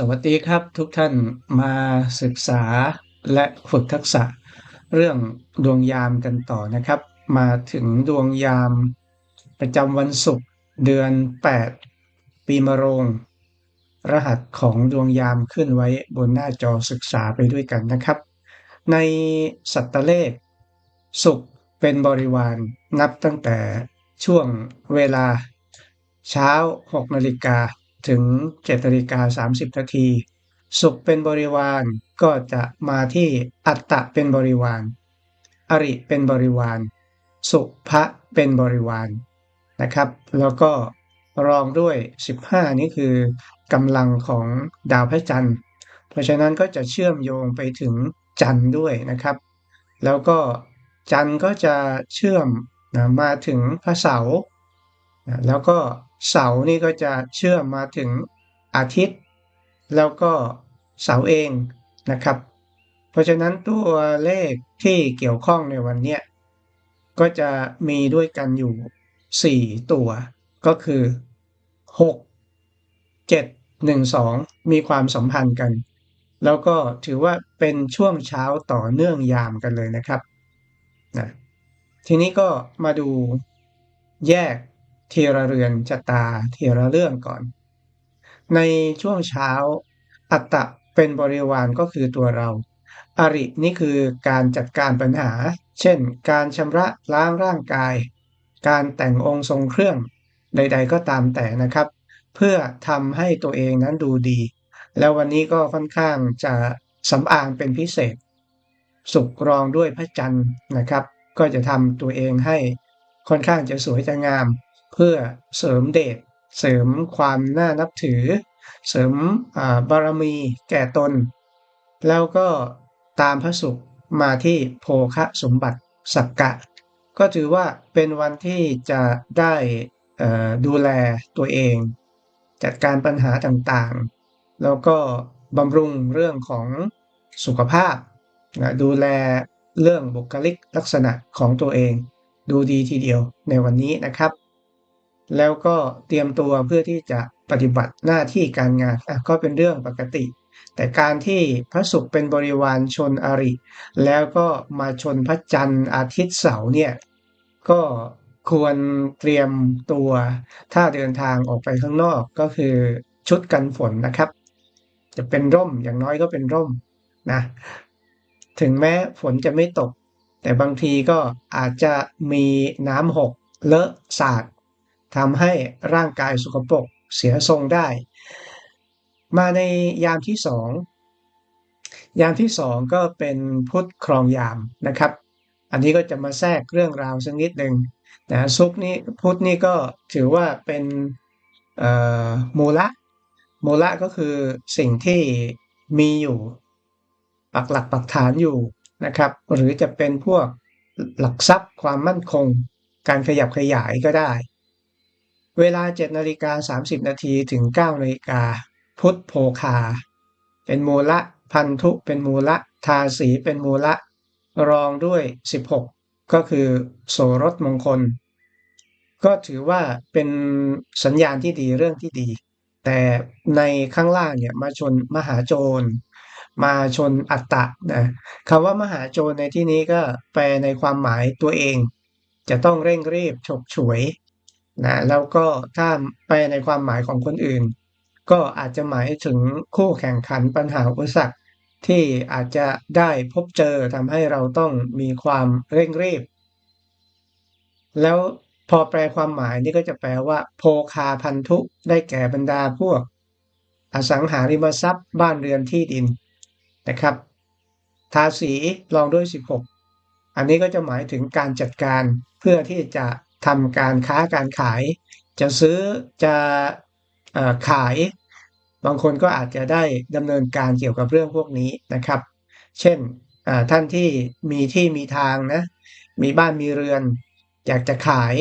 สวัสดีครับทุกท่านมาศึกษาและฝึกทักษะ เรื่องดวงยามกันต่อนะครับ มาถึงดวงยามประจำวันศุกร์เดือน 8 ปีมะโรง รหัสของดวงยามขึ้นไว้บนหน้าจอศึกษาไปด้วยกันนะครับ ในสัตตเลขศุกร์เป็นบริวารนับตั้งแต่ช่วงเวลาเช้า 6 นาฬิกา ถึง7นาฬิกา30นาที สุขเป็นบริวารก็จะมาที่อัตตะเป็นบริวาร อริเป็นบริวาร สุภะเป็นบริวารนะครับ แล้วก็รองด้วย 15 นี่คือกำลังของดาวพระจันทร์ เพราะฉะนั้นก็จะเชื่อมโยงไปถึงจันทร์ด้วยนะครับ แล้วก็จันทร์ก็จะเชื่อมนะมาถึงพระเสาร์แล้วก็ เสาร์นี่ก็จะเชื่อมมาถึงอาทิตย์ แล้วก็เสาร์เองนะครับ เพราะฉะนั้นตัวเลขที่เกี่ยวข้องในวันนี้ก็จะมีด้วยกันอยู่ 4 ตัว ก็คือ 6 7 1 2 มีความสัมพันธ์กัน แล้วก็ถือว่าเป็นช่วงเช้าต่อเนื่องยามกันเลยนะครับนะทีนี้ก็มาดูแยก ทีละเรือนชะตาทีละเรื่องก่อน ในช่วงเช้า อัตตะเป็นบริวารก็คือตัวเรา อรินี่คือการจัดการปัญหา เช่น การชำระล้างร่างกาย การแต่งองค์ทรงเครื่อง ใด ๆ ก็ตามแต่นะครับ เพื่อทำให้ตัวเองนั้นดูดี แล้ววันนี้ก็ค่อนข้างจะสำอางเป็นพิเศษ สุกรองด้วยพระจันทร์นะครับ ก็จะทำตัวเองให้ค่อนข้างจะสวยจะงาม พื่อเสริมเดชเสริมความน่านับถือ เสริมบารมีแก่ตน แล้วก็ตามพระสุขมาที่โภคะสมบัติสักกะ ก็ถือว่าเป็นวันที่จะได้ดูแลตัวเอง จัดการปัญหาต่างๆ แล้วก็บำรุงเรื่องของสุขภาพนะดูแลเรื่องบุคลิกลักษณะของตัวเอง ดูดีทีเดียวในวันนี้นะครับ แล้วก็เตรียมตัวเพื่อที่จะปฏิบัติหน้าที่การงานก็เป็นเรื่องปกติ แต่การที่พระศุกร์เป็นบริวารชนอริ แล้วก็มาชนพระจันทร์อาทิตย์เสาร์เนี่ยก็ควรเตรียมตัวถ้าเดินทางออกไปข้างนอกก็คือชุดกันฝนนะครับ จะเป็นร่มอย่างน้อยก็เป็นร่มนะถึงแม้ฝนจะไม่ตก แต่บางทีก็อาจจะมีน้ำหกเลอะสาด ทำให้ร่างกายสกปรกเสียทรงได้ มาในยามที่สองยามที่สองก็เป็นพุทธครองยามนะครับ อันนี้ก็จะมาแทรกเรื่องราวสักนิดหนึ่งนะซุกนี้พุทธนี่ก็ถือว่าเป็นมูละมูละก็คือสิ่งที่มีอยู่ปักหลักปักฐานอยู่นะครับ หรือจะเป็นพวกหลักทรัพย์ความมั่นคง การขยับขยายก็ได้ เวลา7นาฬิกา30 นาทีถึง9นาฬิกา พุทธโภคา เป็นมูละ พันธุเป็นมูละ ทาสีเป็นมูละ รองด้วย 16 ก็คือโสรถมงคล ก็ถือว่าเป็นสัญญาณที่ดีเรื่องที่ดี แต่ในข้างล่างเนี่ยมาชนมหาโจร มาชนอัตตะนะคำว่ามหาโจรในที่นี้ก็แปลในความหมายตัวเอง จะต้องเร่งรีบฉกฉวย นะแล้วก็ถ้าแปในความหมายของคนอื่น ก็อาจจะหมายถึงคู่แข่งขันปัญหาอุปสรรคที่อาจจะได้พบเจอทำให้เราต้องมีความเร่งรีบ แล้วพอแปลความหมายนี่ก็จะแปลว่า โพคาพันธุได้แก่บรรดาพวก อสังหาริมทรัพย์ บ้านเรือนที่ดินนะครับ ทาสีรองด้วย 16 อันนี้ก็จะหมายถึงการจัดการเพื่อที่จะ ทำการค้าการขาย จะซื้อจะขาย บางคนก็อาจจะได้ดำเนินการเกี่ยวกับเรื่องพวกนี้นะครับ เช่นท่านที่มีที่มีทางนะ มีบ้านมีเรือน อยากจะขาย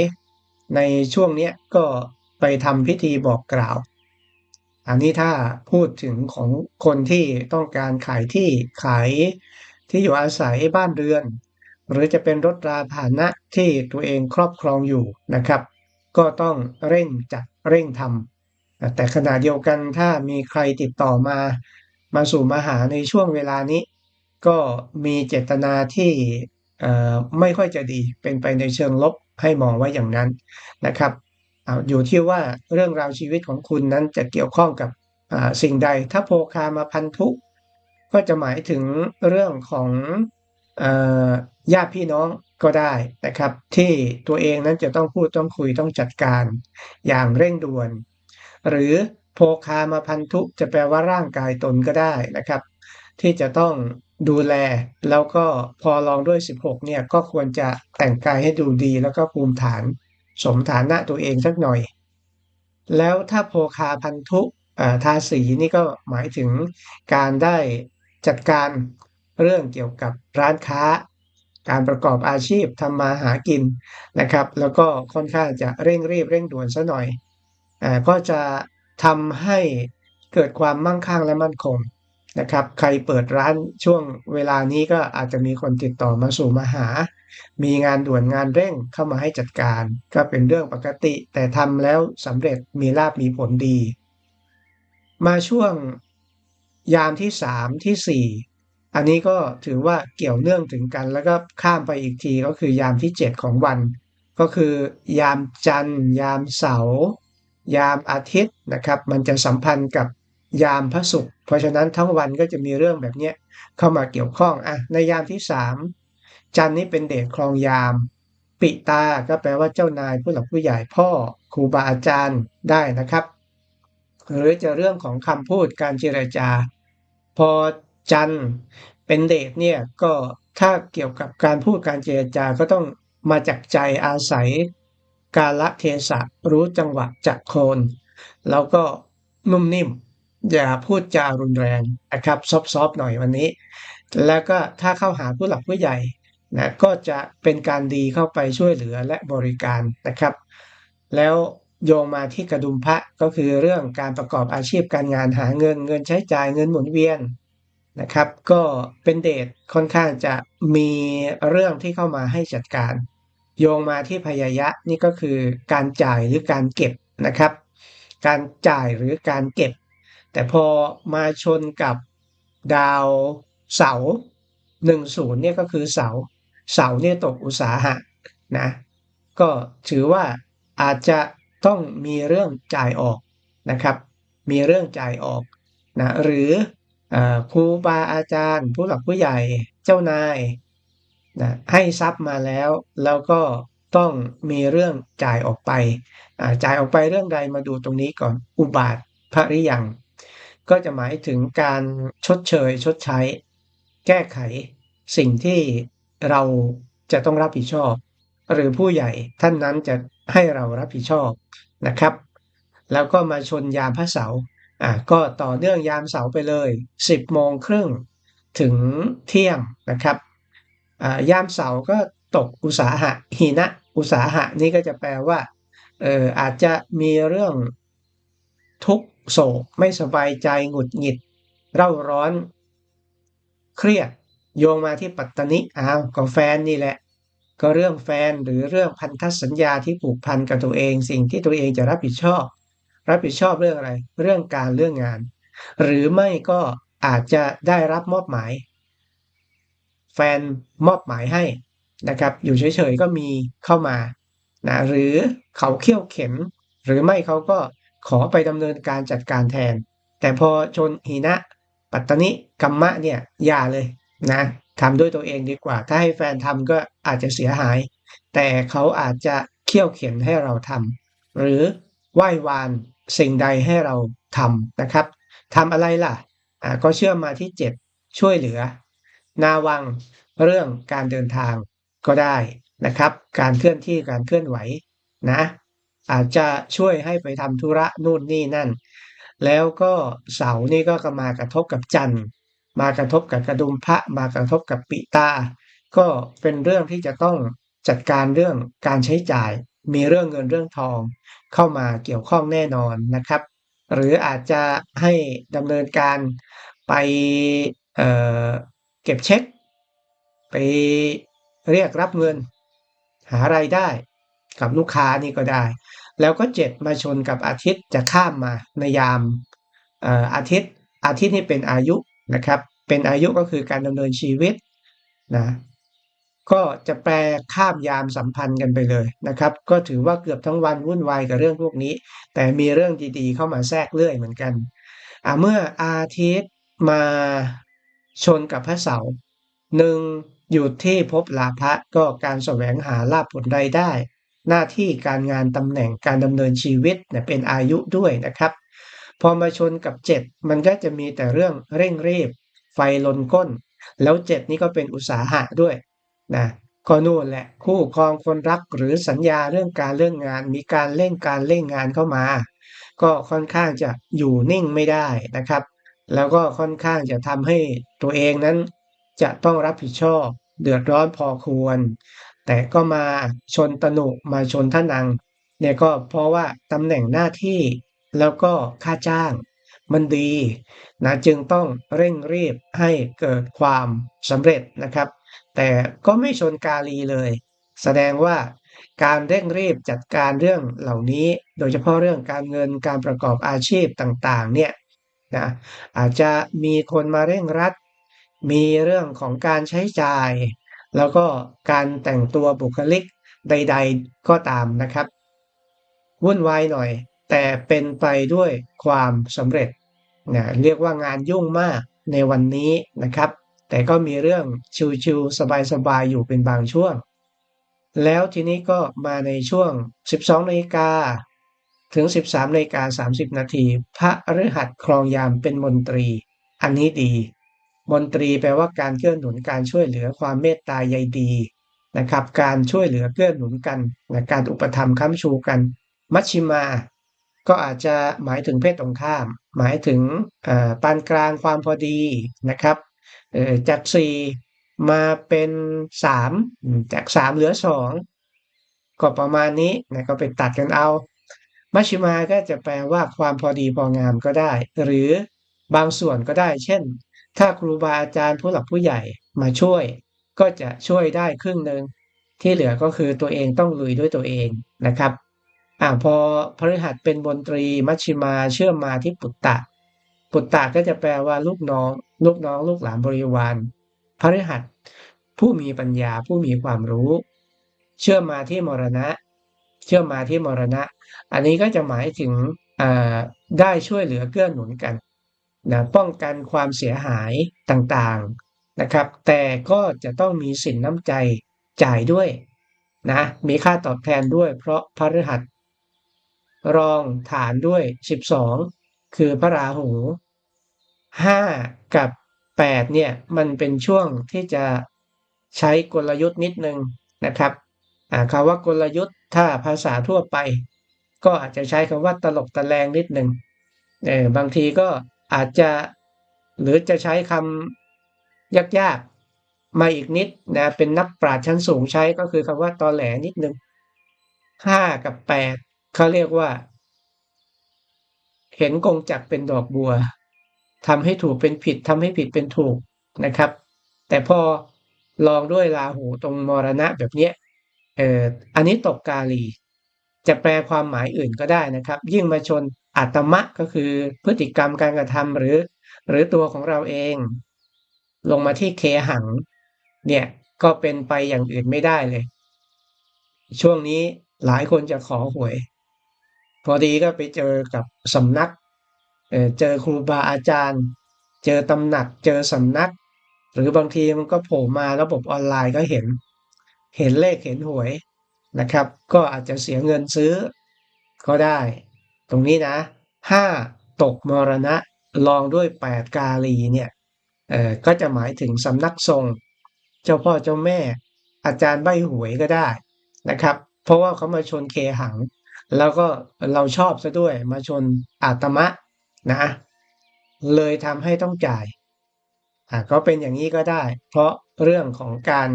ในช่วงนี้ก็ไปทำพิธีบอกกล่าว อันนี้ถ้าพูดถึงของคนที่ต้องการขายที่ขายที่อยู่อาศัยบ้านเรือน หรือจะเป็นรถราพาหนะที่ตัวเองครอบครองอยู่นะครับ ก็ต้องเร่งจัดเร่งทแต่ขณะเดียวกันถ้ามีใครติดต่อมามาสู่มาหาในช่วงเวลานี้ ก็มีเจตนาที่ไม่ค่อยจะดีเป็นไปในเชิงลบให้มองว่าอย่างนั้นนะครับอยู่ที่ว่าเรื่องราวชีวิตของคุณนั้นจะเกี่ยวข้องกับสิ่งใด ถ้าโพคามาพันธุ ก็จะหมายถึงเรื่องของ ญาติพี่น้องก็ได้นะครับ ที่ตัวเองนั้นจะต้องพูดต้องคุยต้องจัดการอย่างเร่งด่วน หรือโพคามาพันธุจะแปลว่าร่างกายตนก็ได้นะครับ ที่จะต้องดูแลแล้วก็พอลองด้วย 16เนี่ยก็ควรจะแต่งกายให้ดูดี แล้วก็ภูมิฐานสมฐานะตัวเองสักหน่อย แล้วถ้าโพคาพันธุทาสีนี่ก็หมายถึงการได้จัดการ เรื่องเกี่ยวกับร้านค้า การประกอบอาชีพทำมาหากินนะครับ แล้วก็ค่อนข้างจะเร่งรีบเร่งด่วนซะหน่อยอก็จะทำให้เกิดความมั่งคั่งและมั่นคงนะครับ ใครเปิดร้านช่วงเวลานี้ก็อาจจะมีคนติดต่อมาสู่มาหา มีงานด่วนงานเร่งเข้ามาให้จัดการ ก็เป็นเรื่องปกติ แต่ทำแล้วสำเร็จมีลาบมีผลดี มาช่วงยามที่สามที่สี่ อันนี้ก็ถือว่าเกี่ยวเนื่องถึงกัน แล้วก็ข้ามไปอีกทีก็คือยามที่เจ็ดของวัน ก็คือยามจันทร์ ยามเสาร์ยามอาทิตย์นะครับ มันจะสัมพันธ์กับยามพระศุกร์เพราะฉะนั้นทั้งวันก็จะมีเรื่องแบบนี้เข้ามาเกี่ยวข้องอะในยามที่สามจันนี้เป็นเดชครองยาม ปิตาก็แปลว่าเจ้านายผู้หลักผู้ใหญ่พ่อครูบาอาจารย์ได้นะครับ หรือจะเรื่องของคำพูดการเจรจา พอ จันเป็นเดชเนี่ยก็ถ้าเกี่ยวกับการพูดการเจรจาก็ต้องมาจากใจอาศัย กาละเทศะรู้จังหวะจักโคน แล้วก็นุ่มนิ่ม อย่าพูดจารุนแรงนะครับซอฟๆหน่อยวันนี้ แล้วก็ถ้าเข้าหาผู้หลักผู้ใหญ่นะก็จะเป็นการดีเข้าไปช่วยเหลือและบริการนะครับ แล้วโยงมาที่กระดุมพระก็คือเรื่องการประกอบอาชีพการงานหาเงินเงินใช้จ่ายเงินหมุนเวียน นะครับ ก็เป็นเดทค่อนข้างจะมีเรื่องที่เข้ามาให้จัดการ โยงมาที่พยายะนี่ก็คือการจ่ายหรือการเก็บนะครับ การจ่ายหรือการเก็บ แต่พอมาชนกับดาวเสาหนึ่งศูนย์เนี่ยก็คือเสา เสาเนี่ยตกอุตสาหะนะก็ถือว่าอาจจะต้องมีเรื่องจ่ายออกนะครับ มีเรื่องจ่ายออกนะหรือ ครูบาอาจารย์ ผู้หลักผู้ใหญ่เจ้านายนะให้ทรัพย์มาแล้ว แล้วก็ต้องมีเรื่องจ่ายออกไปจ่ายออกไปเรื่องใดมาดูตรงนี้ก่อนอุบาทพระริยัง ก็จะหมายถึงการชดเชย ชดใช้ แก้ไข สิ่งที่เราจะต้องรับผิดชอบ หรือผู้ใหญ่ท่านนั้นจะให้เรารับผิดชอบนะครับ แล้วก็มาชนยามพระเสา อ่าก็ต่อเนื่องยามเสาร์ไปเลย 10โมงครึ่งถึงเที่ยงนะครับอ่ายามเสาร์ก็ตกอุตสาหะหินะ อุตสาหะนี่ก็จะแปลว่าเอออาจจะมีเรื่องทุกโศกไม่สบายใจหงุดหงิด เร่าร้อน เครียดโยงมาที่ปัตตนิอ้าวก็แฟนนี่แหละ ก็เรื่องแฟนหรือเรื่องพันธสัญญาที่ผูกพันกับตัวเอง สิ่งที่ตัวเองจะรับผิดชอบ รับผิดชอบเรื่องอะไร เรื่องการเรื่องงาน หรือไม่ก็อาจจะได้รับมอบหมาย แฟนมอบหมายให้นะครับ อยู่เฉยๆก็มีเข้ามานะหรือเขาเขี่ยวเข็น หรือไม่เขาก็ขอไปดำเนินการจัดการแทน แต่พอชนหินะ ปัตตนิกัมมะเนี่ยอย่าเลยนะทำด้วยตัวเองดีกว่า ถ้าให้แฟนทำก็อาจจะเสียหาย แต่เขาอาจจะเขี่ยวเข็นให้เราทำหรือไหว้วาน สิ่งใดให้เราทำนะครับทำอะไรล่ะอ่าก็เชื่อมมาที่ 7 ช่วยเหลือ นาวังเรื่องการเดินทางก็ได้นะครับ การเคลื่อนที่การเคลื่อนไหวนะ อาจจะช่วยให้ไปทำธุระนู่นนี่นั่น แล้วก็เสานี่ก็มากระทบกับจันทร์ มากระทบกับกระดุมพระมากระทบกับปิตา ก็เป็นเรื่องที่จะต้องจัดการเรื่องการใช้จ่าย มีเรื่องเงินเรื่องทองเข้ามาเกี่ยวข้องแน่นอนนะครับ หรืออาจจะให้ดำเนินการไปเเก็บเช็ค ไปเรียกรับเงิน หาไรายได้กับลูกค้านี่ก็ได้ แล้วก็เจ็ดมาชนกับอาทิตย์จะข้ามมาในยามอาทิตย์อาทิตย์นี่เป็นอายุนะครับ เป็นอายุก็คือการดำเนินชีวิตนะ ก็จะแปลข้ามยามสัมพันธ์กันไปเลยนะครับ ก็ถือว่าเกือบทั้งวันวุ่นวายกับเรื่องพวกนี้ แต่มีเรื่องดีๆ เข้ามาแทรกเรื่อยเหมือนกันเมื่ออาทิตย์มาชนกับพระเสาร์หนึ่งอยู่ที่พบลาภะก็การแสวงหาลาภผลใดได้ หน้าที่การงานตำแหน่งการดำเนินชีวิตเนี่ยเป็นอายุด้วยนะครับ พอมาชนกับเจ็ดมันก็จะมีแต่เรื่องเร่งรีบ ไฟลนก้น แล้วเจ็ดนี่ก็เป็นอุตสาหะด้วย นะก็นู่นแหละคู่ครองคนรักหรือสัญญาเรื่องการเรื่องงาน มีการเล่นการเล่นงานเข้ามา ก็ค่อนข้างจะอยู่นิ่งไม่ได้นะครับ แล้วก็ค่อนข้างจะทำให้ตัวเองนั้นจะต้องรับผิดชอบเดือดร้อนพอควร แต่ก็มาชนตนุมาชนท่านังเนี่ยก็เพราะว่าตำแหน่งหน้าที่แล้วก็ค่าจ้างมันดีนะจึงต้องเร่งรีบให้เกิดความสำเร็จนะครับ แต่ก็ไม่ชนกาลีเลย แสดงว่าการเร่งรีบจัดการเรื่องเหล่านี้ โดยเฉพาะเรื่องการเงินการประกอบอาชีพต่างๆ เนี่ยนะอาจจะมีคนมาเร่งรัด มีเรื่องของการใช้จ่าย แล้วก็การแต่งตัวบุคลิกใด ๆก็ตามนะครับ วุ่นวายหน่อย แต่เป็นไปด้วยความสำเร็จนะเรียกว่างานยุ่งมากในวันนี้นะครับ แต่ก็มีเรื่องชิวๆสบายๆอยู่เป็นบางช่วง แล้วทีนี้ก็มาในช่วง 12นาฬิกาถึง 13นาฬิกา30 นาที พระฤหัสครองยามเป็นมนตรี อันนี้ดี มนตรีแปลว่าการเกื้อหนุนการช่วยเหลือความเมตตาใยดีนะครับ การช่วยเหลือเกื้อหนุนกันนะการอุปถัมค้ำชูกัน มัชชิมา ก็อาจจะหมายถึงเพศตรงข้าม หมายถึงปานกลางความพอดีนะครับ จากสี่มาเป็นสามจากสามเหลือสองก็ประมาณนี้นะก็ไปตัดกันเอา มัชชิมาก็จะแปลว่าความพอดีพองามก็ได้ หรือบางส่วนก็ได้ เช่น ถ้าครูบาอาจารย์ผู้หลักผู้ใหญ่มาช่วย ก็จะช่วยได้ครึ่งหนึ่งที่เหลือก็คือตัวเองต้องลุยด้วยตัวเองนะครับอ่าพอพฤหัสเป็นบนตรีมัชชิมาเชื่อมมาที่ปุตตะ ปุตตะก็จะแปลว่าลูกน้อง ลูกน้องลูกหลานบริวารพระฤหัส ผู้มีปัญญาผู้มีความรู้ เชื่อมมาที่มรณะ เชื่อมมาที่มรณะ อันนี้ก็จะหมายถึงได้ช่วยเหลือเกื้อหนุนกันนะป้องกันความเสียหายต่างๆนะครับ แต่ก็จะต้องมีสินน้ำใจจ่ายด้วยนะมีค่าตอบแทนด้วย เพราะพระฤหัส รองฐานด้วย 12 คือพระราหู 5 กับ 8 เนี่ย มันเป็นช่วงที่จะใช้กลยุทธ์นิดนึงนะครับคำว่ากลยุทธ์ถ้าภาษาทั่วไป ก็อาจจะใช้คำว่าตลกตะแลงนิดหนึ่งเออบางทีก็อาจจะหรือจะใช้คำยากๆมาอีกนิดนะเป็นนักปราชญ์ชั้นสูงใช้ก็คือคำว่าตอแหลนิดหนึ่งห้ากับแปดเขาเรียกว่า เห็นกงจักเป็นดอกบัว ทำให้ถูกเป็นผิดทำให้ผิดเป็นถูกนะครับ แต่พอลองด้วยลาหูตรงมรณะแบบนี้เอออันนี้ตกกาลี จะแปลความหมายอื่นก็ได้นะครับ ยิ่งมาชนอัตมะก็คือพฤติกรรมการกระทำหรือ หรือตัวของเราเอง ลงมาที่เคหัง เนี่ยก็เป็นไปอย่างอื่นไม่ได้เลย ช่วงนี้หลายคนจะขอหวย พอดีก็ไปเจอกับสำนัก เเจอครูบาอาจารย์ เจอตำหนัก เจอสำนัก หรือบางทีมันก็โผล่มาระบบออนไลน์ก็เห็น เห็นเลขเห็นหวยนะครับ ก็อาจจะเสียเงินซื้อ ก็ได้ ตรงนี้นะห้าตกมรณะลองด้วยแปดกาลีเนี่ยเออก็จะหมายถึงสำนักทรง เจ้าพ่อเจ้าแม่ อาจารย์ใบหวยก็ได้นะครับ เพราะว่าเขามาชนเคหัง แล้วก็เราชอบซะด้วยมาชนอาตมะ นะเลยทำให้ต้องจ่ายอ่าก็เป็นอย่างนี้ก็ได้ เพราะเรื่องของการ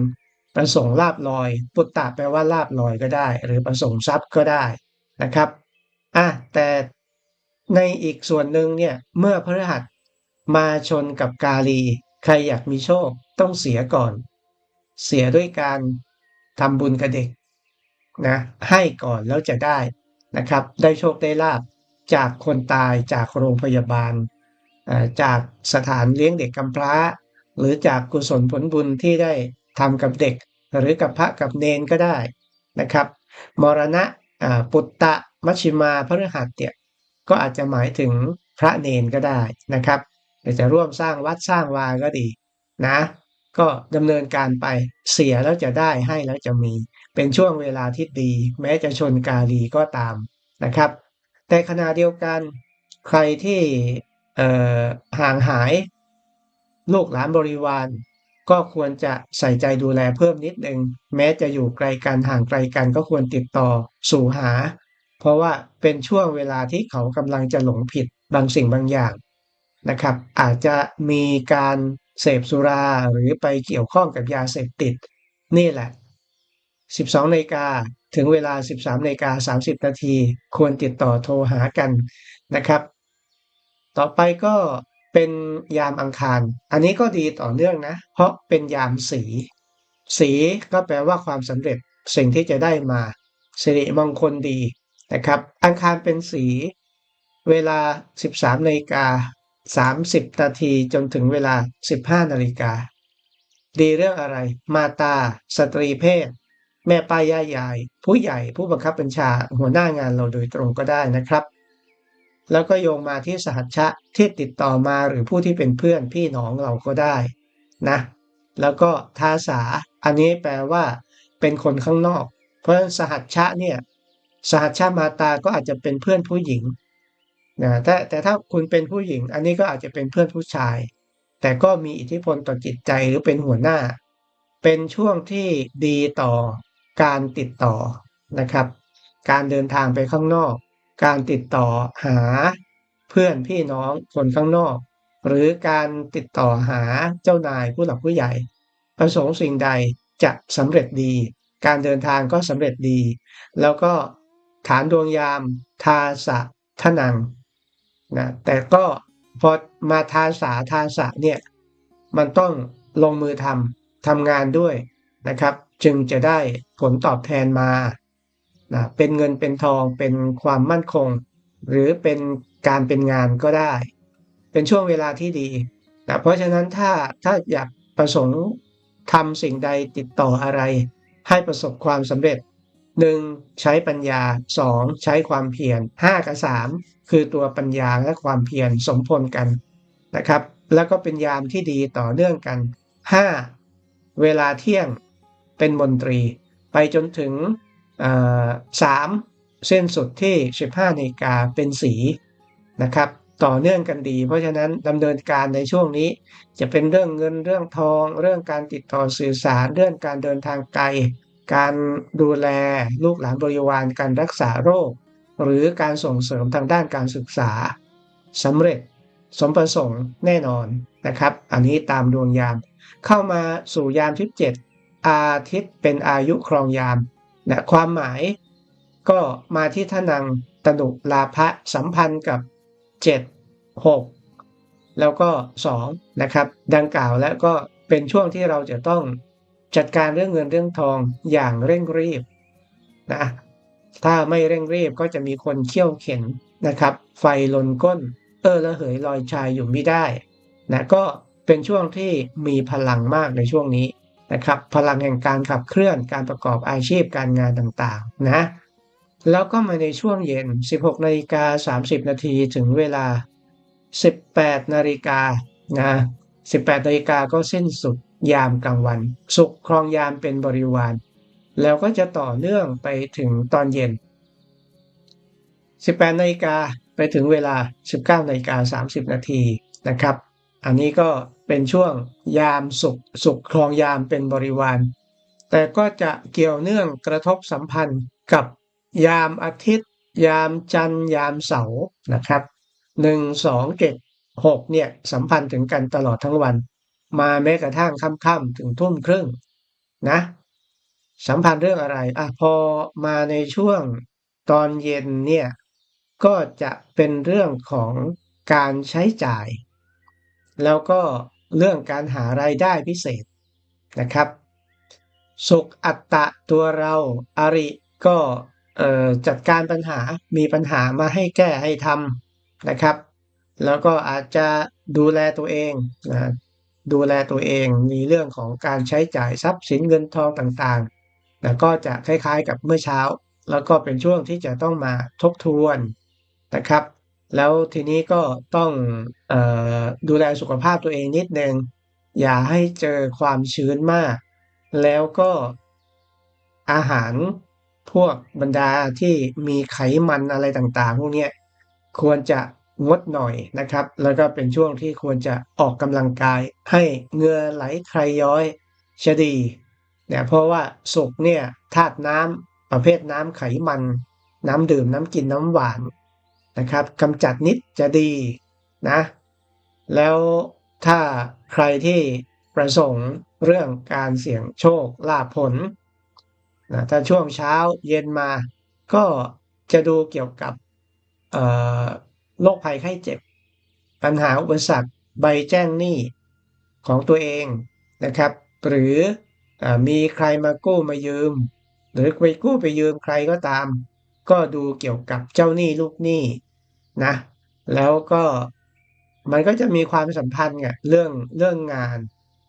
ประสงค์ลาบลอย ปุตตะแปลว่าลาบลอยก็ได้ หรือประสงค์ทรัพย์ก็ได้นะครับอะแต่ในอีกส่วนหนึ่งเนี่ยเมื่อพฤหัสมาชนกับกาลี ใครอยากมีโชคต้องเสียก่อน เสียด้วยการทำบุญกับเด็กนะให้ก่อนแล้วจะได้นะครับ ได้โชคได้ลาบ จากคนตายจากโรงพยาบาล จากสถานเลี้ยงเด็กกำพร้า หรือจากกุศลผลบุญที่ได้ทำกับเด็ก หรือกับพระกับเนนก็ได้นะครับ มรณะปุตตะมัชิมาพฤหัสเนี่ยก็อาจจะหมายถึงพระเนนก็ได้นะครับจะร่วมสร้างวัดสร้างวาก็ดีนะ ก็ดำเนินการไปเสียแล้วจะได้ให้แล้วจะมี เป็นช่วงเวลาที่ดี แม้จะชนกาลีก็ตามนะครับ แต่ขณะเดียวกันใครที่ห่างหายลูกหลานบริวาร ก็ควรจะใส่ใจดูแลเพิ่มนิดนึง แม้จะอยู่ไกลกันห่างไกลกันก็ควรติดต่อสู่หา เพราะว่าเป็นช่วงเวลาที่เขากำลังจะหลงผิดบางสิ่งบางอย่างนะครับ อาจจะมีการเสพสุราหรือไปเกี่ยวข้องกับยาเสพติด นี่แหละ 12นาฬิกา ถึงเวลา 13นาฬิกา30 นาที ควรติดต่อโทรหากันนะครับ ต่อไปก็เป็นยามอังคาร อันนี้ก็ดีต่อเนื่องนะ เพราะเป็นยามสี สีก็แปลว่าความสำเร็จสิ่งที่จะได้มาสิริมงคลดีนะครับ อังคารเป็นสี เวลา 13นาฬิกา30 นาทีจนถึงเวลา 15นาฬิกาดีเรื่องอะไร มาตา สตรีเพศ แม่ป้ายย่ายาย ผู้ใหญ่ผู้บังคับบัญชาหัวหน้างานเราโดยตรงก็ได้นะครับ แล้วก็โยงมาที่สหัชชะที่ติดต่อมาหรือผู้ที่เป็นเพื่อนพี่น้องเราก็ได้นะแล้วก็ทาสาอันนี้แปลว่า เป็นคนข้างนอก เพราะสหัชชะเนี่ยสหัชชะมาตาก็อาจจะเป็นเพื่อนผู้หญิงนะแต่แต่ถ้าคุณเป็นผู้หญิง อันนี้ก็อาจจะเป็นเพื่อนผู้ชาย แต่ก็มีอิทธิพลต่อจิตใจหรือเป็นหัวหน้า เป็นช่วงที่ดีต่อ การติดต่อนะครับ การเดินทางไปข้างนอก การติดต่อหาเพื่อนพี่น้องคนข้างนอก หรือการติดต่อหาเจ้านายผู้หลักผู้ใหญ่ ประสงค์สิ่งใดจะสำเร็จดี การเดินทางก็สำเร็จดี แล้วก็ฐานดวงยามทาสะทนังนะแต่ก็พอมาทาสาทาสะเนี่ยมันต้องลงมือทำทำงานด้วยนะครับ จึงจะได้ผลตอบแทนมานะเป็นเงินเป็นทองเป็นความมั่นคง หรือเป็นการเป็นงานก็ได้ เป็นช่วงเวลาที่ดีนะเพราะฉะนั้นถ้าถ้าอยากประสงค์ทำสิ่งใดติดต่ออะไร ให้ประสบความสำเร็จ 1. ใช้ปัญญา 2. ใช้ความเพียร 5 กับ 3 คือตัวปัญญาและความเพียรสมพลกันนะครับ แล้วก็เป็นยามที่ดีต่อเนื่องกัน 5. เวลาเที่ยง เป็นมนตรี ไปจนถึงสามเส้นสุดที่ 15นาฬิกาเป็นสีนะครับ ต่อเนื่องกันดี เพราะฉะนั้นดำเนินการในช่วงนี้ จะเป็นเรื่องเงินเรื่องทอง เรื่องการติดต่อสื่อสาร เรื่องการเดินทางไกล การดูแลลูกหลานบริวารการรักษาโรค หรือการส่งเสริมทางด้านการศึกษาสำเร็จสมประสงค์แน่นอนนะครับ อันนี้ตามดวงยาม เข้ามาสู่ยามที่7 อาทิตย์เป็นอายุครองยามนะความหมายก็มาที่ท่านังตนุลาภะสัมพันธ์กับ 7 6 แล้วก็ 2 นะครับ ดังกล่าวแล้วก็เป็นช่วงที่เราจะต้องจัดการเรื่องเงินเรื่องทองอย่างเร่งรีบนะถ้าไม่เร่งรีบก็จะมีคนเขี่ยวเข็นนะครับ ไฟลนก้น เออระเหยลอยชายอยู่ไม่ได้นะก็เป็นช่วงที่มีพลังมากในช่วงนี้ นะครับพลังแห่งการขับเคลื่อนการประกอบอาชีพการงานต่างๆนะแล้วก็มาในช่วงเย็น 16นาฬิกา30 นาทีถึงเวลา 18นาฬิกานะ18นาฬิกาก็สิ้นสุดยามกลางวัน สุขครองยามเป็นบริวาร แล้วก็จะต่อเนื่องไปถึงตอนเย็น 18นาฬิกาไปถึงเวลา 19นาฬิกา30 นาทีนะครับ อันนี้ก็ เป็นช่วงยามสุขสุขครองยามเป็นบริวาร แต่ก็จะเกี่ยวเนื่องกระทบสัมพันธ์กับยามอาทิตย์ ยามจันทร์ยามเสาร์นะครับหนึ่งสองเจ็ดหกเนี่ยสัมพันธ์ถึงกันตลอดทั้งวัน มาแม้กระทั่งค่ำๆถึงทุ่มครึ่งนะสัมพันธ์เรื่องอะไรอะพอมาในช่วงตอนเย็นเนี่ยก็จะเป็นเรื่องของการใช้จ่าย แล้วก็ เรื่องการหารายได้พิเศษนะครับ สุขอัตตะตัวเราอาริก็จัดการปัญหามีปัญหามาให้แก้ให้ทำนะครับ แล้วก็อาจจะดูแลตัวเองนะดูแลตัวเองมีเรื่องของการใช้จ่ายทรัพย์สินเงินทองต่างๆนะก็จะคล้ายๆกับเมื่อเช้า แล้วก็เป็นช่วงที่จะต้องมาทบทวนนะครับ แล้วทีนี้ก็ต้องอดูแลสุขภาพตัวเองนิดนึง อย่าให้เจอความชื้นมาก แล้วก็อาหารพวกบรรดาที่มีไขมันอะไรต่างๆ พวกนี้ควรจะงดหน่อยนะครับ แล้วก็เป็นช่วงที่ควรจะออกกำลังกายให้เหงื่อไหลใครย้อยจะดีเนี่ยเพราะว่าสุกเนี่ยธาตุน้ำประเภทน้ำไขมัน น้ำดื่มน้ำกินน้ำหวาน นะครับกำจัดนิดจะดีนะ แล้วถ้าใครที่ประสงค์เรื่องการเสี่ยงโชคลาภผลนะถ้าช่วงเช้าเย็นมา ก็จะดูเกี่ยวกับโรคภัยไข้เจ็บ ปัญหาอุปสรรคใบแจ้งหนี้ของตัวเองนะครับ หรืออมีใครมากู้มายืม หรือไปกู้ไปยืมใครก็ตาม ก็ดูเกี่ยวกับเจ้าหนี้ลูกหนี้นะ แล้วก็มันก็จะมีความสัมพันธ์ไงเรื่องเรื่องงาน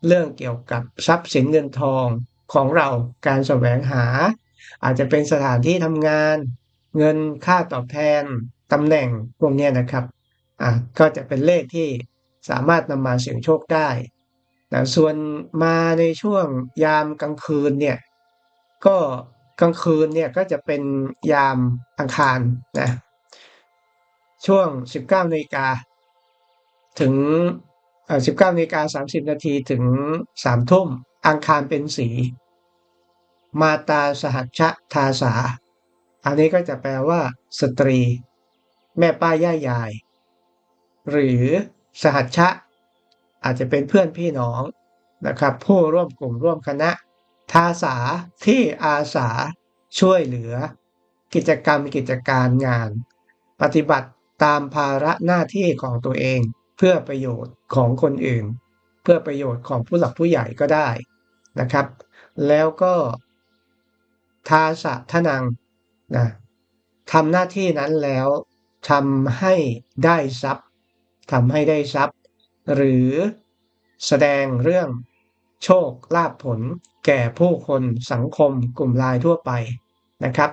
เรื่องเกี่ยวกับทรัพย์สินเงินทองของเราการแสวงหา อาจจะเป็นสถานที่ทำงาน เงินค่าตอบแทนตำแหน่งพวกนี้นะครับอะก็จะเป็นเลขที่สามารถนำมาเสี่ยงโชคได้แต่ส่วนมาในช่วงยามกลางคืนเนี่ยก็ กลางคืนเนี่ยก็จะเป็นยามอังคารนะช่วง 19นาฬิกาถึง 19นาฬิกา30 นาทีถึง 3 ทุ่มอังคารเป็นสี มาตาสหัชชะทาสา อันนี้ก็จะแปลว่า สตรี แม่ป้าย่ายาย หรือสหัชชะ อาจจะเป็นเพื่อนพี่น้องนะครับ ผู้ร่วมกลุ่มร่วมคณะ ทาสาที่อาสาช่วยเหลือ กิจกรรมกิจการงาน ปฏิบัติตามภาระหน้าที่ของตัวเอง เพื่อประโยชน์ของคนอื่น เพื่อประโยชน์ของผู้หลักผู้ใหญ่ก็ได้นะครับ แล้วก็ทาสะทนังนะทำหน้าที่นั้นแล้วทำให้ได้ทรัพย์ทำให้ได้ทรัพย์ หรือแสดงเรื่องโชคลาภผล แก่ผู้คนสังคมกลุ่มลายทั่วไปนะครับ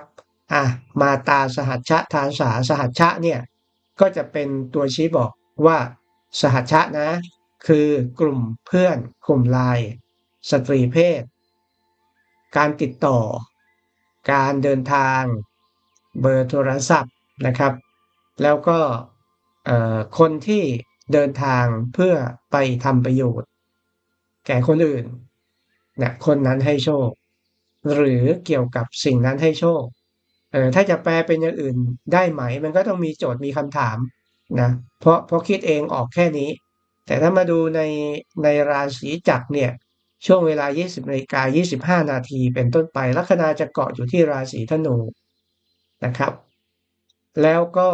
อะมาตาสหัชชะทาสาสหัชชะเนี่ยก็จะเป็นตัวชี้บอกว่าสหัชชะนะ คือกลุ่มเพื่อนกลุ่มลาย สตรีเพศ การติดต่อ การเดินทาง เบอร์โทรศัพท์นะครับ แล้วก็คนที่เดินทางเพื่อไปทำประโยชน์ แก่คนอื่น นะคนนั้นให้โชค หรือเกี่ยวกับสิ่งนั้นให้โชคเออถ้าจะแปลเป็นอย่างอื่นได้ไหม มันก็ต้องมีโจทย์มีคำถามนะเพราะเพราะคิดเองออกแค่นี้ แต่ถ้ามาดูในในราศีจักรเนี่ย ช่วงเวลา 20นาฬิกา25 นาทีเป็นต้นไปลัคนาจะเกาะอยู่ที่ราศีธนูนะครับ แล้วก็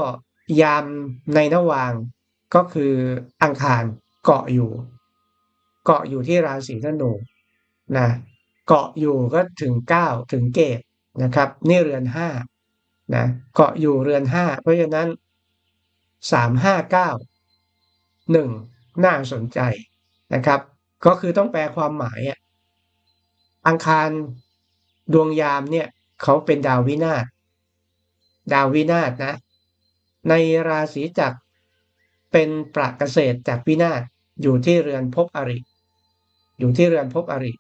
ยามในนวางก็คืออังคารเกาะอยู่ เกาะอยู่ที่ราศีธนู นะเกาะอยู่ก็ถึง 9 ถึงเกตนะครับ นี่เรือน5นะเกาะอยู่เรือน 5 เพราะฉะนั้นสามห้าเก้าหนึ่งน่าสนใจนะครับ ก็คือต้องแปลความหมายอะอังคารดวงยามเนี่ยเขาเป็นดาววินาศดาววินาศนะ ในราศีจักรเป็นประเกษตรจากวินาศอยู่ที่เรือนภพอริ อยู่ที่เรือนภพอริ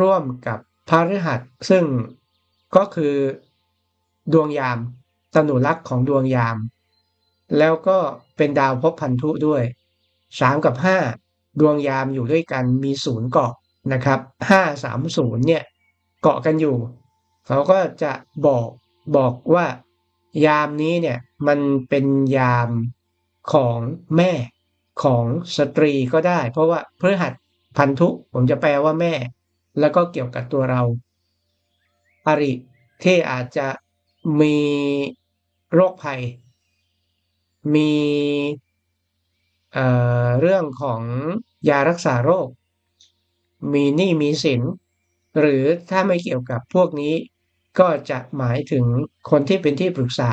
ร่วมกับพระฤหัส ซึ่งก็คือดวงยามสนุลักษ์ของดวงยาม แล้วก็เป็นดาวพบพันธุด้วยสามกับห้าดวงยามอยู่ด้วยกันมีศูนย์เกาะนะครับห้าสามศูนย์เนี่ยเกาะกันอยู่ เขาก็จะบอกบอกว่ายามนี้เนี่ยมันเป็นยามของแม่ของสตรีก็ได้ เพราะว่าพฤหัสพันธุผมจะแปลว่าแม่ แล้วก็เกี่ยวกับตัวเรา อริที่อาจจะมีโรคภัย มีเเรื่องของยารักษาโรค มีหนี้มีสิน หรือถ้าไม่เกี่ยวกับพวกนี้ ก็จะหมายถึงคนที่เป็นที่ปรึกษา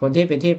คนที่เป็นที่